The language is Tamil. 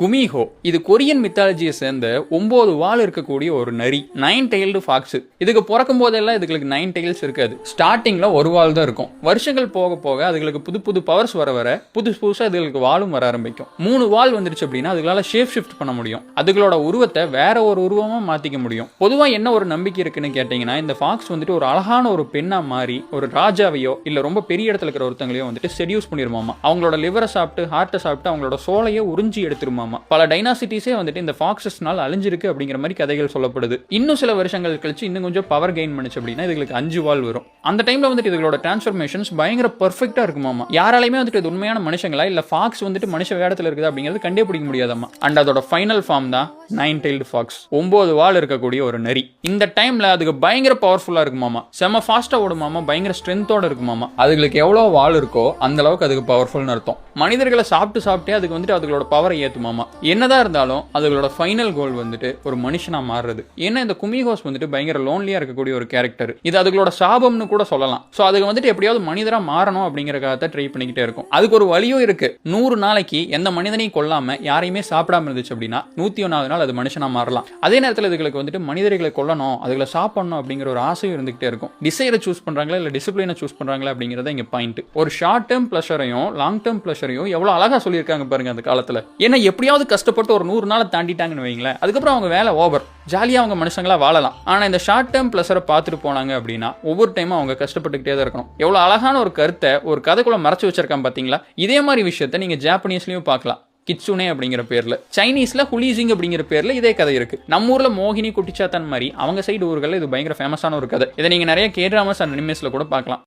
குமிஹோ. இது கொரியன் மித்தாலஜியை சேர்ந்த ஒன்பது வால் இருக்கக்கூடிய ஒரு நரி. நைன் டெயில்டு ஃபாக்ஸ் இதுக்கு பிறக்கும் போதெல்லாம் இதுகளுக்கு நைன் டெயில்ஸ் இருக்காது. ஸ்டார்டிங்ல ஒரு வால் தான் இருக்கும். வருஷங்கள் போக போக அதுகளுக்கு புது புது பவர்ஸ் வர வர புதுசு புதுசாக இதுகளுக்கு வாலும் வர ஆரம்பிக்கும். மூணு வால் வந்துருச்சு அப்படின்னா அதுகளால ஷேப் ஷிஃப்ட் பண்ண முடியும். அதுகளோட உருவத்தை வேற ஒரு உருவமா மாத்திக்க முடியும். பொதுவா என்ன ஒரு நம்பிக்கை இருக்குன்னு கேட்டீங்கன்னா இந்த ஃபாக்ஸ் வந்துட்டு ஒரு அழகான ஒரு பெண்ணா மாறி ஒரு ராஜாவையோ இல்ல ரொம்ப பெரிய இடத்துல இருக்கிற ஒருத்தங்களையோ வந்துட்டு செடியூஸ் பண்ணிருமாமா. அவங்களோட லிவரை சாப்பிட்டு ஹார்ட்டை சாப்பிட்டு அவங்களோட சோலையை உறிஞ்சி எடுத்துருமா ஆமாம். பல டைனாசிட்டிஸே வந்துட்டு இந்த ஃபாக்ஸஸ்னால் அழிஞ்சிருக்கு அப்படிங்கிற மாதிரி கதைகள் சொல்லப்படுது. இன்னும் சில வருஷங்கள் கழிச்சு இன்னும் கொஞ்சம் பவர் கெயின் பண்ணுச்சு அப்படின்னா இதுகளுக்கு அஞ்சு வால் வரும். அந்த டைம்ல வந்துட்டு இதுகளோட டிரான்ஸ்ஃபர்மேஷன்ஸ் பயங்கர பர்ஃபெக்டா இருக்குமாமா. யாராலையுமே வந்துட்டு இது உண்மையான மனுஷங்களா? இல்ல ஃபாக்ஸ் வந்துட்டு மனுஷ வேடத்துல இருக்குது அப்படிங்கிறது கண்டே பிடிக்க முடியாதாமா. அண்ட் அதோட ஃபைனல் ஃபார்ம் தான் நைன் டெய்ல்டு ஃபாக்ஸ் ஒன்பது வால் இருக்கக்கூடிய ஒரு நரி இந்த டைம்ல அதுக்கு பயங்கர பவர்ஃபுல்லா இருக்குமாமா. செம ஃபாஸ்டா ஓடுமாமா. பயங்கர ஸ்ட்ரென்த்தோட இருக்குமாமா. அதுகளுக்கு எவ்வளவு வால் இருக்கோ அந்த அளவுக்கு அதுக்கு பவர்ஃபுல்னு அர்த்தம். மனிதர்களை சாப்பிட்டு சாப்பிட்டே அதுக்கு வந்துட்டு அதுகளோட பவரை ஆமாம் என்னதான் இருந்தாலும் அதுகளோட ஃபைனல் கோல் வந்துட்டு ஒரு மனுஷனாக மாறுறது. ஏன்னா இந்த குமிஹோஸ் வந்துட்டு பயங்கர லோன்லியாக இருக்கக்கூடிய ஒரு கேரக்டர் இது அதுகளோட சாபம்னு கூட சொல்லலாம். ஸோ அதுக்கு வந்துட்டு எப்படியாவது மனிதராக மாறணும் அப்படிங்கறக்காக ட்ரை பண்ணிக்கிட்டே இருக்கும். அதுக்கு ஒரு வழியும் இருக்கு. நூறு நாளைக்கு எந்த மனிதனையும் கொல்லாம யாரையுமே சாப்பிடாம இருந்துச்சு அப்படின்னா நூத்தி ஒன்னாவது நாள் அது மனுஷனாக மாறலாம். அதே நேரத்தில் இதுகளுக்கு வந்துட்டு மனிதர்களை கொல்லணும் அதுகளை சாப்பிடணும் அப்படிங்கிற ஒரு ஆசையும் இருந்துகிட்டே இருக்கும். டிசைரை சூஸ் பண்ணுறாங்களா இல்லை டிசிப்ளினை சூஸ் பண்ணுறாங்களா அப்படிங்கிறத இங்கே பாயிண்ட் ஒரு ஷார்ட் டேர்ம் ப்ளஷரையும் லாங் டேர்ம் ப்ளஷரையும் எவ்வளோ அழகா சொல்லியிருக்காங்க பாருங்க அந்த காலத்தில். ஏன்னா எப்படியாவது கஷ்டப்பட்டு ஒரு நூறு நாளை தாண்டிட்டாங்கன்னு வைங்களேன். அதுக்கப்புறம் அவங்க வேலை ஓவர். ஜாலியாக அவங்க மனுஷங்களா வாழலாம். ஆனால் இந்த ஷார்ட் டேர்ம் ப்ளஸரை பார்த்துட்டு போனாங்க அப்படின்னா ஒவ்வொரு டைமும் அவங்க கஷ்டப்பட்டுக்கிட்டே தான் இருக்கணும். எவ்வளோ அழகான ஒரு கருத்தை ஒரு கதைக்குள்ள மறைச்சு வச்சிருக்கான் பார்த்தீங்களா இதே மாதிரி விஷயத்த நீங்கள் ஜாப்பனீஸ்லையும் பார்க்கலாம். கிட்சுனே அப்படிங்கிற பேரில். சைனீஸில் ஹுலீசிங் அப்படிங்கிற பேரில் இதே கதை இருக்குது நம்ம ஊரில் மோகினி குட்டிச்சாத்தன் மாதிரி அவங்க சைடு ஊர்களில் இது பயங்கர ஃபேமஸான ஒரு கதை. இதை நீங்கள் நிறைய கே டிராமாஸ் அண்ட் கூட பார்க்கலாம்.